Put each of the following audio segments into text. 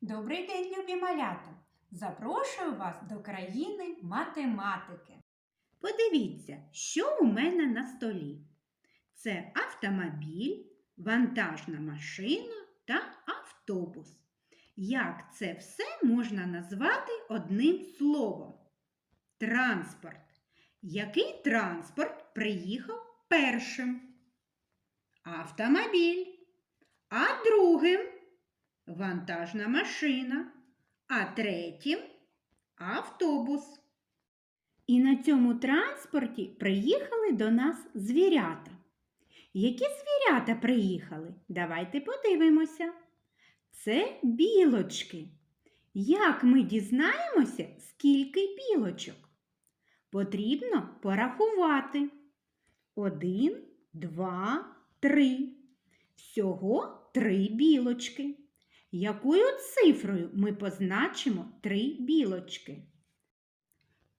Добрий день, любі малята! Запрошую вас до країни математики. Подивіться, що у мене на столі. Це автомобіль, вантажна машина та автобус. Як це все можна назвати одним словом? Транспорт. Який транспорт приїхав першим? Автомобіль. А другим вантажна машина, а третім автобус. І на цьому транспорті приїхали до нас звірята. Які звірята приїхали? Давайте подивимося. Це білочки. Як ми дізнаємося, скільки білочок? Потрібно порахувати. Один, два, три. Всього три білочки. Якою цифрою ми позначимо три білочки?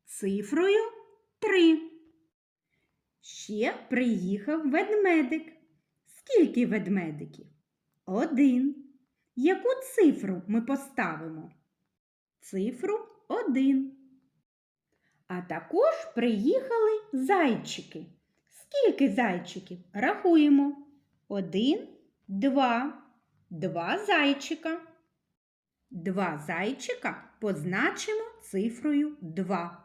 Цифрою три. Ще приїхав ведмедик. Скільки ведмедиків? Один. Яку цифру ми поставимо? Цифру один. А також приїхали зайчики. Скільки зайчиків? Рахуємо. Один, два. Два зайчика. Два зайчика позначимо цифрою 2.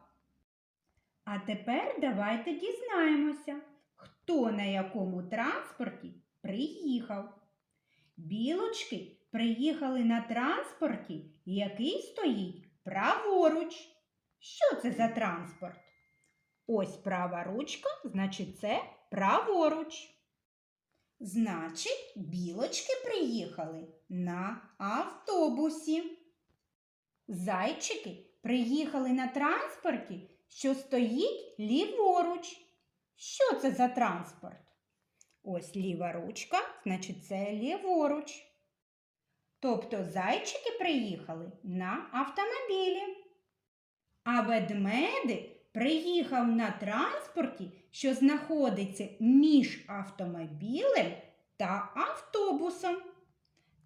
А тепер давайте дізнаємося, хто на якому транспорті приїхав. Білочки приїхали на транспорті, який стоїть праворуч. Що це за транспорт? Ось права ручка, значить, це праворуч. Значить, білочки приїхали на автобусі. Зайчики приїхали на транспорті, що стоїть ліворуч. Що це за транспорт? Ось ліва ручка, значить, це ліворуч. Тобто зайчики приїхали на автомобілі. А ведмедик приїхав на транспорті, що знаходиться між автомобілем та автобусом.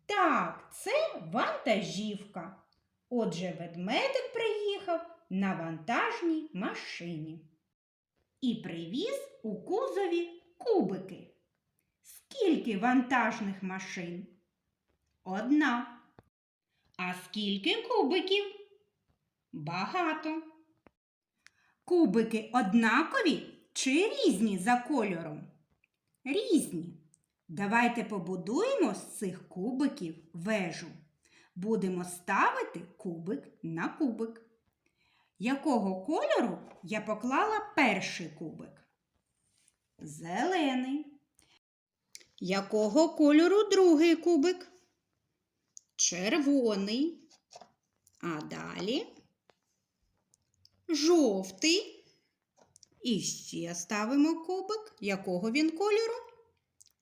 Так, це вантажівка. Отже, ведмедик приїхав на вантажній машині. І привіз у кузові кубики. Скільки вантажних машин? Одна. А скільки кубиків? Багато. Кубики однакові чи різні за кольором? Різні. Давайте побудуємо з цих кубиків вежу. Будемо ставити кубик на кубик. Якого кольору я поклала перший кубик? Зелений. Якого кольору другий кубик? Червоний. А далі жовтий. І ще ставимо кубик. Якого він кольору?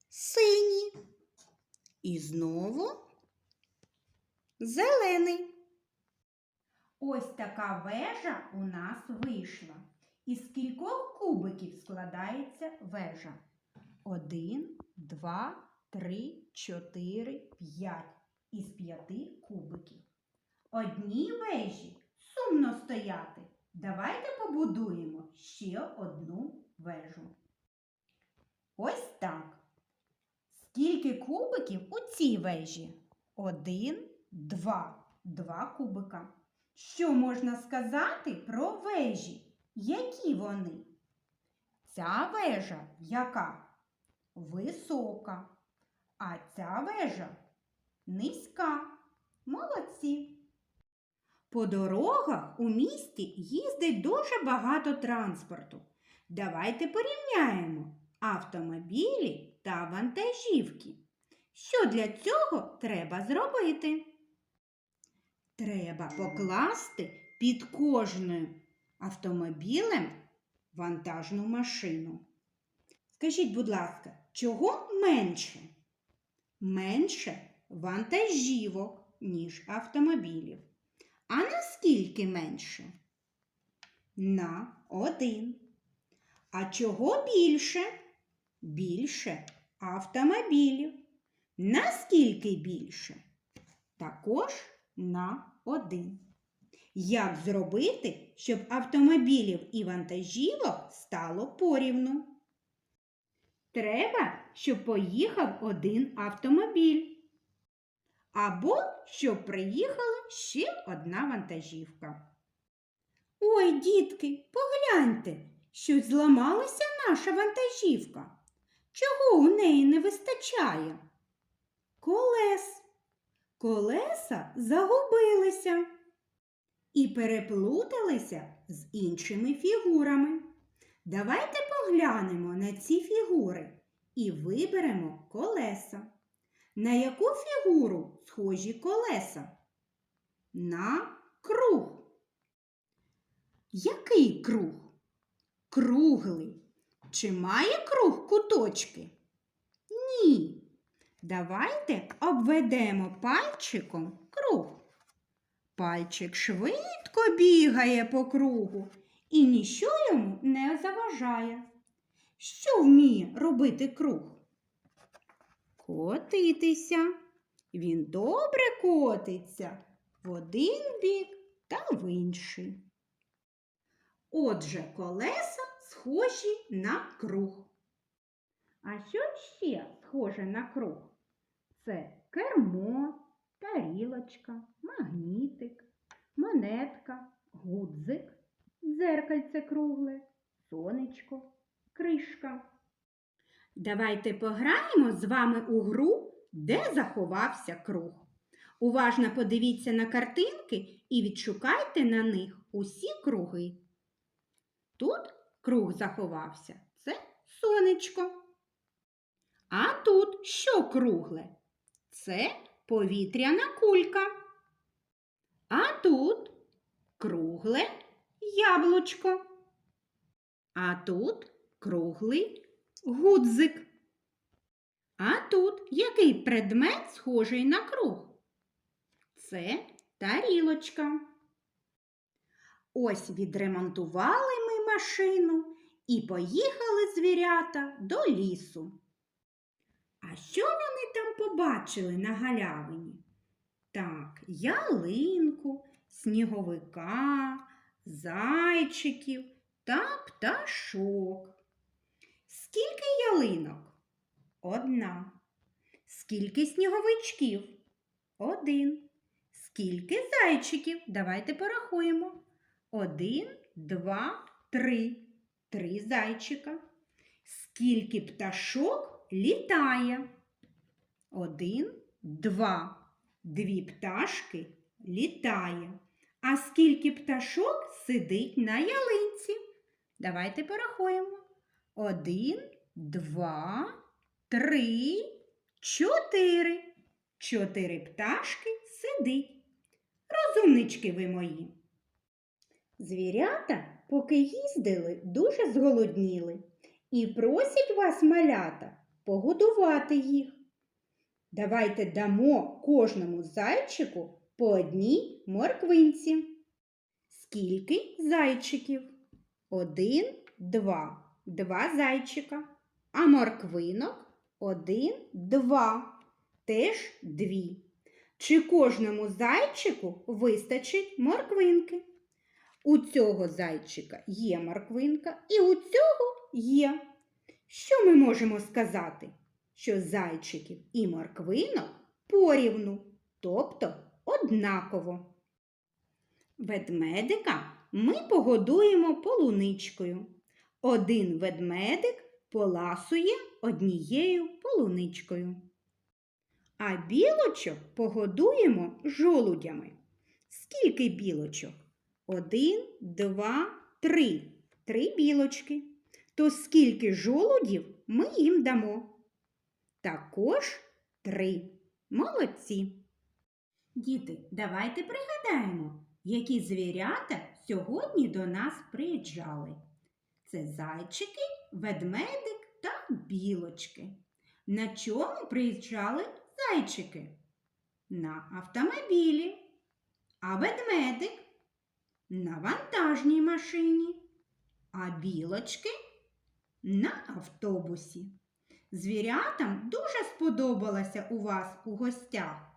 Синій. І знову зелений. Ось така вежа у нас вийшла. Із кількох кубиків складається вежа? Один, два, три, чотири, п'ять. Із п'яти кубиків. Одній вежі сумно стояти. Давайте побудуємо ще одну вежу. Ось так. Скільки кубиків у цій вежі? Один, два. Два кубика. Що можна сказати про вежі? Які вони? Ця вежа яка? Висока. А ця вежа низька. Молодці. По дорогах у місті їздить дуже багато транспорту. Давайте порівняємо автомобілі та вантажівки. Що для цього треба зробити? Треба покласти під кожним автомобілем вантажну машину. Скажіть, будь ласка, чого менше? Менше вантажівок, ніж автомобілів. А наскільки менше? На один. А чого більше? Більше автомобілів. Наскільки більше? Також на 1. Як зробити, щоб автомобілів і вантажівок стало порівну? Треба, щоб поїхав один автомобіль. Або щоб приїхала ще одна вантажівка. Ой, дітки, погляньте, щось зламалася наша вантажівка. Чого у неї не вистачає? Колес. Колеса загубилися і переплуталися з іншими фігурами. Давайте поглянемо на ці фігури і виберемо колеса. На яку фігуру схожі колеса? На круг. Який круг? Круглий. Чи має круг куточки? Ні. Давайте обведемо пальчиком круг. Пальчик швидко бігає по кругу і ніщо йому не заважає. Що вміє робити круг? Котитися. Він добре котиться в один бік та в інший. Отже, колеса схожі на круг. А що ще схоже на круг? Це кермо, тарілочка, магнітик, монетка, гудзик, дзеркальце кругле, сонечко, кришка. Давайте пограємо з вами у гру, де заховався круг. Уважно подивіться на картинки і відшукайте на них усі круги. Тут круг заховався це сонечко. А тут що кругле? Це повітряна кулька. А тут кругле яблучко. А тут круглий гудзик. А тут який предмет схожий на круг? Це тарілочка. Ось відремонтували ми машину і поїхали звірята до лісу. А що вони там побачили на галявині? Так, ялинку, сніговика, зайчиків та пташок. Скільки ялинок? Одна. Скільки сніговичків? Один. Скільки зайчиків? Давайте порахуємо. Один, два, три. Три зайчика. Скільки пташок літає? Один, два. Дві пташки літає. А скільки пташок сидить на ялинці? Давайте порахуємо. Один, два, три, чотири. Чотири пташки сидить. Розумнички ви мої. Звірята, поки їздили, дуже зголодніли і просять вас, малята, погодувати їх. Давайте дамо кожному зайчику по одній морквинці. Скільки зайчиків? Один, два. Два зайчика. А морквинок один, два. Теж дві. Чи кожному зайчику вистачить морквинки? У цього зайчика є морквинка і у цього є. Що ми можемо сказати? Що зайчиків і морквинок порівну, тобто однаково. Ведмедика ми погодуємо полуничкою. Один ведмедик поласує однією полуничкою. А білочок погодуємо жолудями. Скільки білочок? Один, два, три. Три білочки. То скільки жолудів ми їм дамо? Також три. Молодці. Діти, давайте пригадаємо, які звірята сьогодні до нас приїжджали. Це зайчики, ведмедик та білочки. На чому приїжджали зайчики? На автомобілі. А ведмедик на вантажній машині, а білочки на автобусі. Звірятам дуже сподобалося у вас у гостях.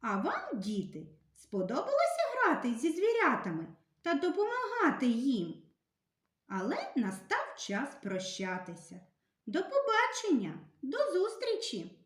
А вам, діти, сподобалося? Грати зі звірятами та допомагати їм. Але настав час прощатися. До побачення, до зустрічі!